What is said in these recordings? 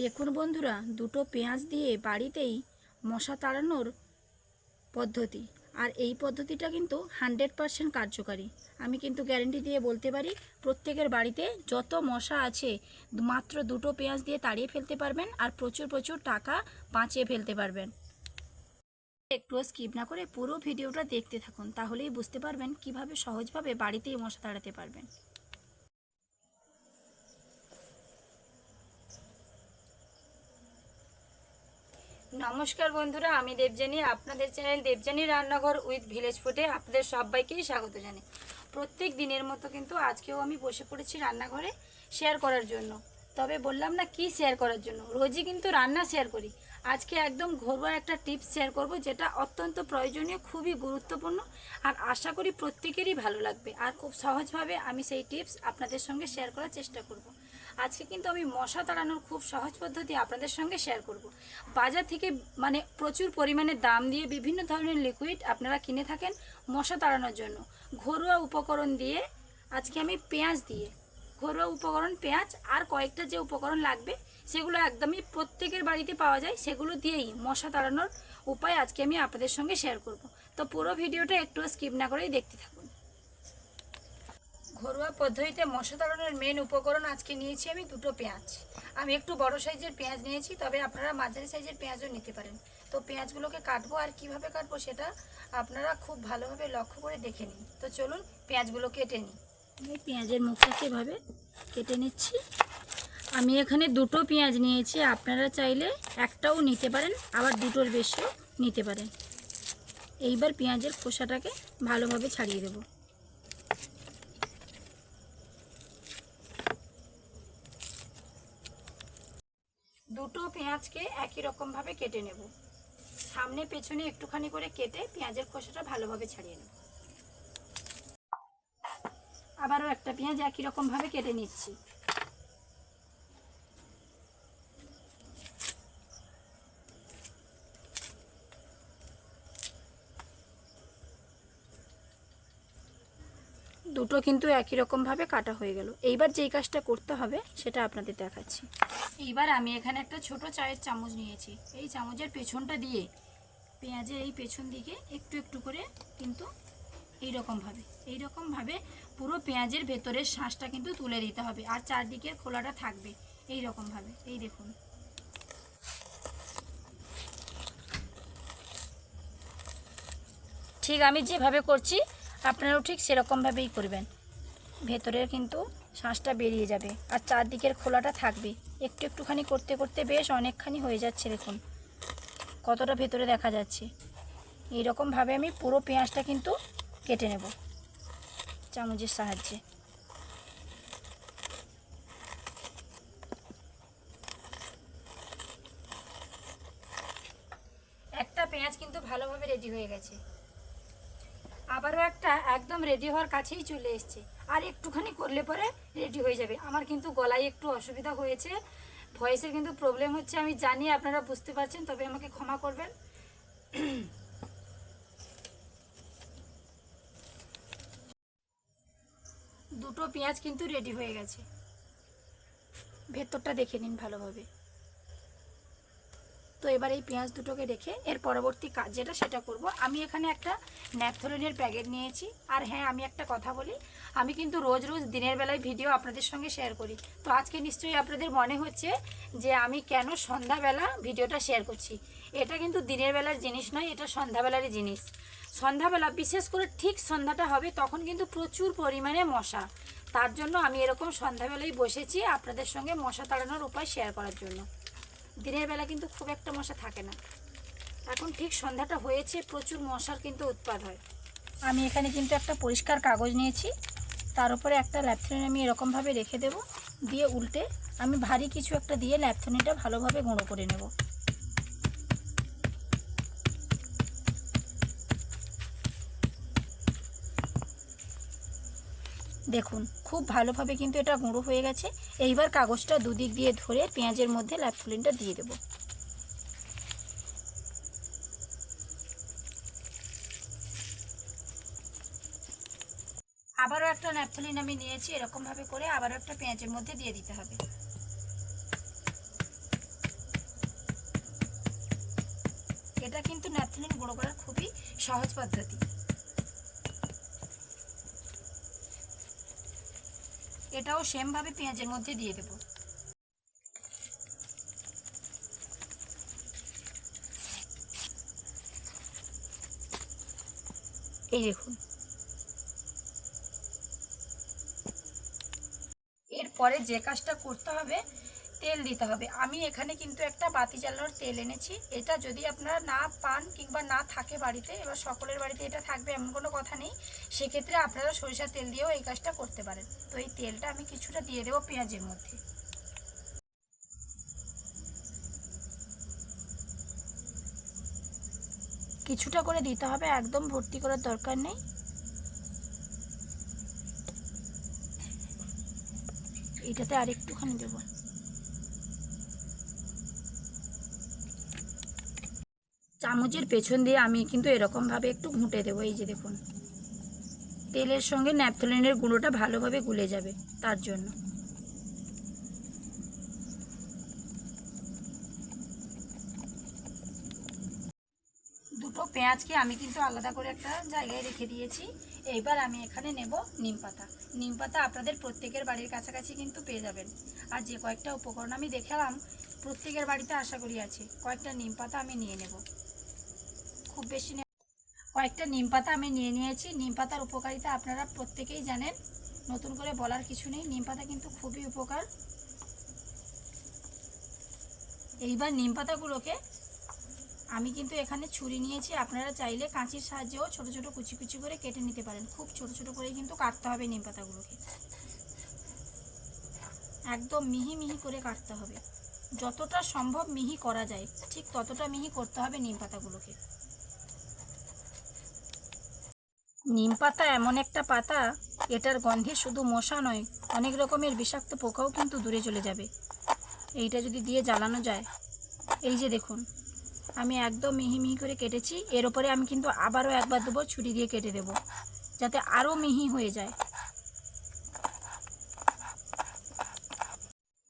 দেখুন বন্ধুরা, দুটো পেঁয়াজ দিয়ে বাড়িতেই মশা তাড়ানোর পদ্ধতি। আর এই পদ্ধতিটা কিন্তু হান্ড্রেড পারসেন্ট কার্যকারী। আমি কিন্তু গ্যারেন্টি দিয়ে বলতে পারি, প্রত্যেকের বাড়িতে যত মশা আছে, মাত্র দুটো পেঁয়াজ দিয়ে তাড়িয়ে ফেলতে পারবেন আর প্রচুর প্রচুর টাকা বাঁচিয়ে ফেলতে পারবেন। একটু স্কিপ না করে পুরো ভিডিওটা দেখতে থাকুন, তাহলেই বুঝতে পারবেন কীভাবে সহজভাবে বাড়িতেই মশা তাড়াতে পারবেন। নমস্কার বন্ধুরা, আমি দেবজানী আপনাদের চ্যানেল দেবজানী রান্নাঘর উইথ ভিলেজ ফুডে আপনাদের সবাইকেই স্বাগত জানাই। প্রত্যেক দিনের মতো কিন্তু আজকেও আমি বসে পড়েছি রান্নাঘরে শেয়ার করার জন্য। তবে বললাম না কি শেয়ার করার জন্য? রোজই কিন্তু রান্না শেয়ার করি। আজকে একদম ঘরোয়া একটা টিপস শেয়ার করব, যেটা অত্যন্ত প্রয়োজনীয়, খুবই গুরুত্বপূর্ণ, আর আশা করি প্রত্যেকেরই ভালো লাগবে। আর খুব সহজভাবে আমি সেই টিপস আপনাদের সঙ্গে শেয়ার করার চেষ্টা করব। আজকে কিন্তু আমি মশা তাড়ানোর খুব সহজ পদ্ধতি আপনাদের সঙ্গে শেয়ার করব। বাজার থেকে মানে প্রচুর পরিমাণে দাম দিয়ে বিভিন্ন ধরনের লিকুইড আপনারা কিনে থাকেন মশা তাড়ানোর জন্য। ঘরোয়া উপকরণ দিয়ে আজকে আমি পেঁয়াজ দিয়ে, ঘরোয়া উপকরণ পেঁয়াজ আর কয়েকটা যে উপকরণ লাগবে, সেগুলো একদমই প্রত্যেকের বাড়িতে পাওয়া যায়, সেগুলো দিয়েই মশা তাড়ানোর উপায় আজকে আমি আপনাদের সঙ্গে শেয়ার করব। তো পুরো ভিডিওটা একটু স্কিপ না করেই দেখতে থাকুন। ঘরোয়া পদ্ধতিতে মশা তাড়ানোর মেন উপকরণ আজকে নিয়েছি আমি দুটো পেঁয়াজ। আমি একটু বড় সাইজের পেঁয়াজ নিয়েছি, তবে আপনারা মাঝারি সাইজের পেঁয়াজও নিতে পারেন। তো পেঁয়াজগুলোকে কাটবো আর কীভাবে কাটবো সেটা আপনারা খুব ভালোভাবে লক্ষ্য করে দেখে নিন। তো চলুন পেঁয়াজগুলো কেটে নিই। আমি পেঁয়াজের মুখটাকে এভাবে কেটে নিচ্ছি। আমি এখানে দুটো পেঁয়াজ নিয়েছি, আপনারা চাইলে একটাও নিতে পারেন, আবার দুটোর বেশিও নিতে পারেন। এইবার পেঁয়াজের খোসাটাকে ভালোভাবে ছাড়িয়ে দেবো। দুটো পেঁয়াজকে একই রকমভাবে কেটে নেব। সামনে পেছনে একটুখানি করে কেটে পেঁয়াজের খোসাটা ভালোভাবে ছাড়িয়ে নেব। আবারও একটা পেঁয়াজ একই রকমভাবে কেটে নিচ্ছি। দুটো কিন্তু একই রকম ভাবে কাটা হয়ে গেল। এইবার যেই কাজটা করতে হবে, সেটা আপনাদের দেখাচ্ছি। এইবার আমি এখানে একটা ছোট চায়ের চামচ নিয়েছি। এই চামচের পেছনটা দিয়ে, পেঁয়াজের এই পেছন দিকে একটু একটু করে কিন্তু এই রকমভাবে এই রকমভাবে পুরো পেঁয়াজের ভেতরের শ্বাসটা কিন্তু তুলে দিতে হবে আর চারদিকের খোলাটা থাকবে এই রকমভাবে এই দেখুন। ঠিক আমি যেভাবে করছি আপনারাও ঠিক সেরকমভাবেই করবেন। ভেতরের কিন্তু শ্বাসটা বেরিয়ে যাবে আর চারদিকের খোলাটা থাকবে। একটু একটুখানি করতে করতে বেশ অনেকখানি হয়ে যাচ্ছে দেখুন। কতটা ভেতরে দেখা যাচ্ছে। এইরকমভাবে আমি পুরো পেঁয়াজটা কিন্তু কেটে নেব চামচের সাহায্যে। একটা পেঁয়াজ কিন্তু ভালোভাবে রেডি হয়ে গেছে। আবারও একটা একদম রেডি হওয়ার কাছেই চলে এসছে। আর একটুখানি করলে পরে রেডি হয়ে যাবে। আমার কিন্তু গলায় একটু অসুবিধা হয়েছে। ভয়েসের কিন্তু প্রবলেম হচ্ছে, আমি জানি, আপনারা বুঝতে পারছেন, তবে আমাকে ক্ষমা করবেন। দুটো পেঁয়াজ কিন্তু রেডি হয়ে গেছে। ভেতরটা দেখে নিন ভালোভাবে। তো এবার এই পেঁয়াজ দুটোকে রেখে এর পরবর্তী কাজ যেটা সেটা করব। আমি এখানে একটা ন্যাপথলিনের প্যাকেট নিয়েছি। আর হ্যাঁ আমি একটা কথা বলি, আমি কিন্তু রোজ রোজ দিনের বেলায় ভিডিও আপনাদের সঙ্গে শেয়ার করি। তো আজকে নিশ্চয়ই আপনাদের মনে হচ্ছে যে আমি কেন সন্ধ্যাবেলা ভিডিওটা শেয়ার করছি? এটা কিন্তু দিনের বেলার জিনিস নয়, এটা সন্ধ্যাবেলারই জিনিস। সন্ধ্যাবেলা, বিশেষ করে ঠিক সন্ধ্যাটা হবে, তখন কিন্তু প্রচুর পরিমাণে মশা। তার জন্য আমি এরকম সন্ধ্যাবেলায় বসেছি আপনাদের সঙ্গে মশা তাড়ানোর উপায় শেয়ার করার জন্য। দিনের বেলা কিন্তু খুব একটা মশা থাকে না। এখন ঠিক সন্ধ্যাটা হয়েছে, প্রচুর মশার কিন্তু উৎপাদ হয়। আমি এখানে কিন্তু একটা পরিষ্কার কাগজ নিয়েছি, তার উপরে একটা ল্যাপথনিন আমি এরকমভাবে রেখে দেব, দিয়ে উল্টে আমি ভারী কিছু একটা দিয়ে ল্যাপথনিটা ভালোভাবে গুঁড়ো করে নেব। দেখুন, খুব ভালোভাবে কিন্তু এটা গুঁড়ো হয়ে গেছে। এইবার কাগজটা দুদিক দিয়ে ধরে পেঁয়াজের মধ্যে ল্যাপফুলিনটা দিয়ে দেব। আবারও একটা ন্যাপথলিন আমি নিয়েছি, এরকমভাবে করে আবারও একটা পেঁয়াজের মধ্যে দিয়ে দিতে হবে। এটা কিন্তু ন্যাপথলিন গুঁড়ো করার খুবই সহজ পদ্ধতি। এটাও সেমভাবে পেঁয়াজের মধ্যে দিয়ে দেব। এই দেখুন। এরপরে যে কাজটা করতে হবে তেল দিতে হবে। আমি এখানে কিন্তু একটা বাতি জ্বালানোর তেল এনেছি। এটা যদি আপনারা না পান কিংবা না থাকে বাড়িতে, এবার সকলের বাড়িতে এটা থাকবে এমন কোনো কথা নেই, সেক্ষেত্রে আপনারা সরিষার তেল দিয়েও এই কাজটা করতে পারেন। তো এই তেলটা আমি কিছুটা দিয়ে দেবো পেঁয়াজের মধ্যে। কিছুটা করে দিতে হবে, একদম ভর্তি করার দরকার নেই। এটাতে আর একটুখানি দেবো। চামচের পেছন দিয়ে আমি কিন্তু এরকমভাবে একটু ঘুঁটে দেবো, এই যে দেখুন। তেলের সঙ্গে ন্যাপথলিনের গুঁড়োটা ভালোভাবে গুলে যাবে তার জন্য। দুটো পেঁয়াজকে আমি কিন্তু আলাদা করে একটা জায়গায় রেখে দিয়েছি। এইবার আমি এখানে নেব নিম পাতা। নিম পাতা আপনাদের প্রত্যেকের বাড়ির কাছাকাছি কিন্তু পেয়ে যাবেন। আর যে কয়েকটা উপকরণ আমি দেখালাম, প্রত্যেকের বাড়িতে আশা করি আছে। কয়েকটা নিম পাতা আমি নিয়ে নেব। খুব বেশি কয়েকটা নিম পাতা আমি নিয়ে নিয়েছি। নিম পাতার উপকারিতা আপনারা প্রত্যেকেই জানেন। নতুন করে বলার কিছু নেই। নিম পাতা কিন্তু খুবই উপকার। এইবার নিম পাতাগুলোকে আমি কিন্তু এখানে ছুরি নিয়েছি। আপনারা চাইলে কাঁচির সাহায্যেও ছোট ছোট কুচি কুচি করে কেটে নিতে পারেন। খুব ছোট ছোট করেই কিন্তু কাটতে হবে নিম পাতাগুলোকে। একদম মিহি মিহি করে কাটতে হবে। যতটা সম্ভব মিহি করা যায়, ঠিক ততটা মিহি করতে হবে নিম পাতাগুলোকে। নিম পাতা এমন একটা পাতা, এটার গন্ধে শুধু মশা নয়, অনেক রকমের বিষাক্ত পোকাও কিন্তু দূরে চলে যাবে। এইটা যদি দিয়ে জ্বালানো যায়। এই যে দেখুন, আমি একদম মিহি মিহি করে কেটেছি, এর ওপরে আমি কিন্তু আবারও একবার দেবো, ছুরি দিয়ে কেটে দেবো, যাতে আরও মিহি হয়ে যায়।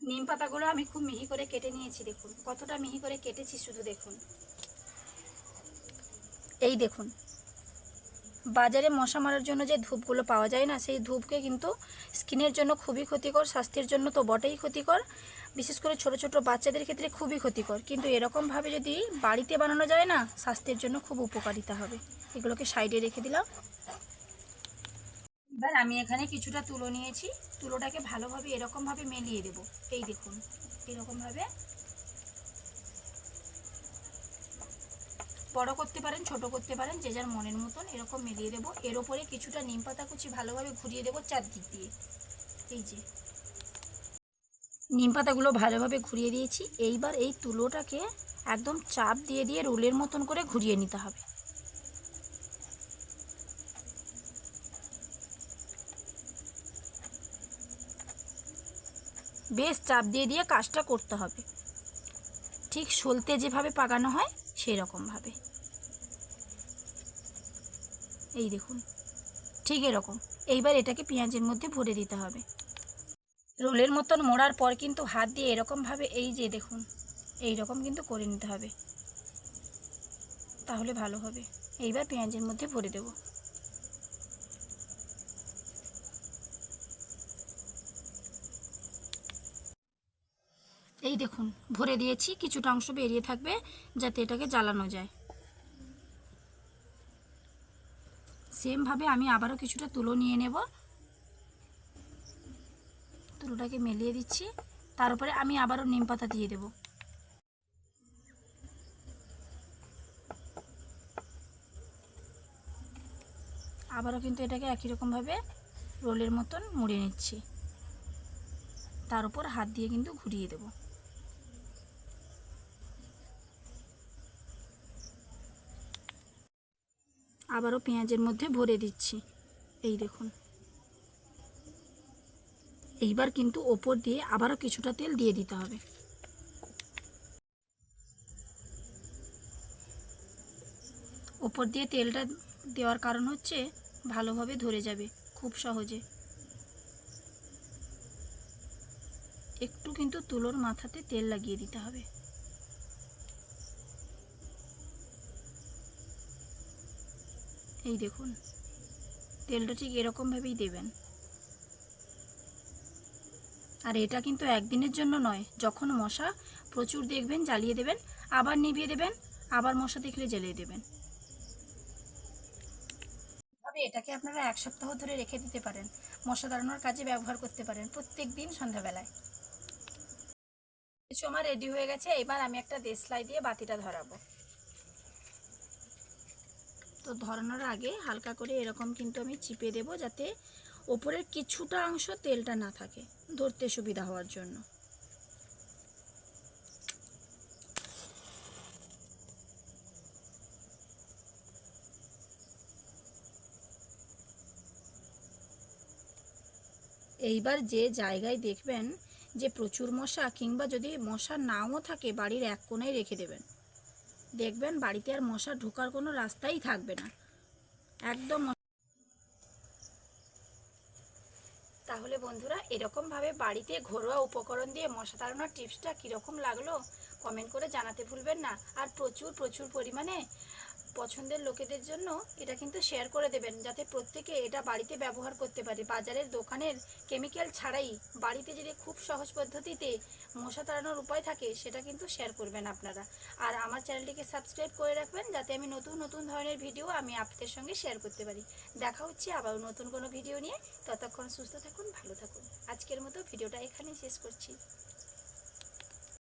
নিম পাতাগুলো আমি খুব মিহি করে কেটে নিয়েছি, দেখুন, কতটা মিহি করে কেটেছি শুধু দেখুন। এই দেখুন বাজারে মশা মারার জন্য যে ধূপগুলো পাওয়া যায় না, সেই ধূপকে কিন্তু স্কিনের জন্য খুবই ক্ষতিকর, স্বাস্থ্যের জন্য তো বটেই ক্ষতিকর। বিশেষ করে ছোট ছোট বাচ্চাদের ক্ষেত্রে খুবই ক্ষতিকর। কিন্তু এরকমভাবে যদি বাড়িতে বানানো যায় না, স্বাস্থ্যের জন্য খুব উপকারিতা হবে। এগুলোকে সাইডে রেখে দিলাম। এবার আমি এখানে কিছুটা তুলো নিয়েছি। তুলোটাকে ভালোভাবে এরকমভাবে মেলিয়ে দেব। এই দেখুন, এরকমভাবে বড় করতে পারেন, ছোট করতে পারেন, যে যার মনের মতন এরকম মিলিয়ে দেবো। এর ওপরে কিছুটা নিম পাতা কুচি ভালোভাবে ঘুরিয়ে দেবো চারদিক দিয়ে। এই যে। নিম পাতাগুলো ভালোভাবে ঘুরিয়ে দিয়েছি। এইবার এই তুলোটাকে একদম চাপ দিয়ে দিয়ে রোলের মতন করে ঘুরিয়ে নিতে হবে। বেশ চাপ দিয়ে দিয়ে কাজটা করতে হবে। ঠিক সলতে যেভাবে পাকানো হয় সেই রকমভাবে এই দেখুন, ঠিক এরকম। এইবার এটাকে পেঁয়াজের মধ্যে ভরে দিতে হবে। রোলের মতন মোড়ার পর কিন্তু হাত দিয়ে এরকমভাবে এই যে দেখুন এই রকম কিন্তু করে নিতে হবে। তাহলে ভালো হবে। এইবার পেঁয়াজের মধ্যে ভরে দেব। দেখুন, ভরে দিয়েছি, কিছুটা অংশ বেরিয়ে থাকবে যাতে এটাকে জ্বালানো যায়। সেমভাবে আমি আবারও কিছুটা তুলো নিয়ে নেব। তুলোটাকে মেলিয়ে দিচ্ছি। তার উপরে আমি আবারও নিম পাতা দিয়ে দেব। আবারও কিন্তু এটাকে একই রকমভাবে রোলের মতন মুড়ে নিচ্ছি। তার উপর হাত দিয়ে কিন্তু ঘুরিয়ে দেবো। আবারও পেঁয়াজের মধ্যে ভরে দিচ্ছি। এই দেখুন। এইবার কিন্তু ওপর দিয়ে আবারও কিছুটা তেল দিয়ে দিতে হবে। ওপর দিয়ে তেলটা দেওয়ার কারণ হচ্ছে ভালোভাবে ধরে যাবে খুব সহজে। একটু কিন্তু তুলোর মাথাতে তেল লাগিয়ে দিতে হবে। এই দেখুন, তেলটা ঠিক এরকমভাবেই দেবেন। আর এটা কিন্তু একদিনের জন্য নয়, যখন মশা প্রচুর দেখবেন, জ্বালিয়ে দেবেন, আবার নিভিয়ে দেবেন, আবার মশা দেখলে জ্বালিয়ে দেবেন। এটাকে আপনারা এক সপ্তাহ ধরে রেখে দিতে পারেন, মশা তাড়ানোর কাজে ব্যবহার করতে পারেন প্রত্যেক দিন সন্ধ্যাবেলায়। কিছু আমার রেডি হয়ে গেছে, এবার আমি একটা দেশলাই দিয়ে বাতিটা ধরাবো। তো ধরানোর আগে হালকা করে এরকম কিন্তু আমি চিপে দেব যাতে ওপরের কিছুটা অংশ তেলটা না থাকে ধরতে সুবিধা হওয়ার জন্য। এইবার যে জায়গায় দেখবেন যে প্রচুর মশা কিংবা যদি মশা নাও থাকে বাড়ির এক কোণায় রেখে দেবেন। দেখবেন বাড়িতে আর মশা ঢোকার কোনো রাস্তাই থাকবে না। একদম তাহলে বন্ধুরা, এরকমভাবে বাড়িতে ঘরোয়া উপকরণ দিয়ে মশা তাড়ানোর টিপসটা কীরকম লাগল? কমেন্ট করে জানাতে ভুলবেন না। আর প্রচুর প্রচুর পরিমাণে পছন্দের লোকেদের জন্য এটা কিন্তু শেয়ার করে দেবেন, যাতে প্রত্যেকে এটা বাড়িতে ব্যবহার করতে পারে। বাজারের দোকানের কেমিক্যাল ছাড়াই বাড়িতে যদি খুব সহজ পদ্ধতিতে মশা তাড়ানোর উপায় থাকে, সেটা কিন্তু শেয়ার করবেন আপনারা। আর আমার চ্যানেলটিকে সাবস্ক্রাইব করে রাখবেন, যাতে আমি নতুন নতুন ধরনের ভিডিও আমি আপনাদের সঙ্গে শেয়ার করতে পারি। দেখা হচ্ছে আবার নতুন কোনো ভিডিও নিয়ে। ততক্ষণ সুস্থ থাকুন, ভালো থাকুন। আজকের মতো ভিডিওটা এখানেই শেষ করছি।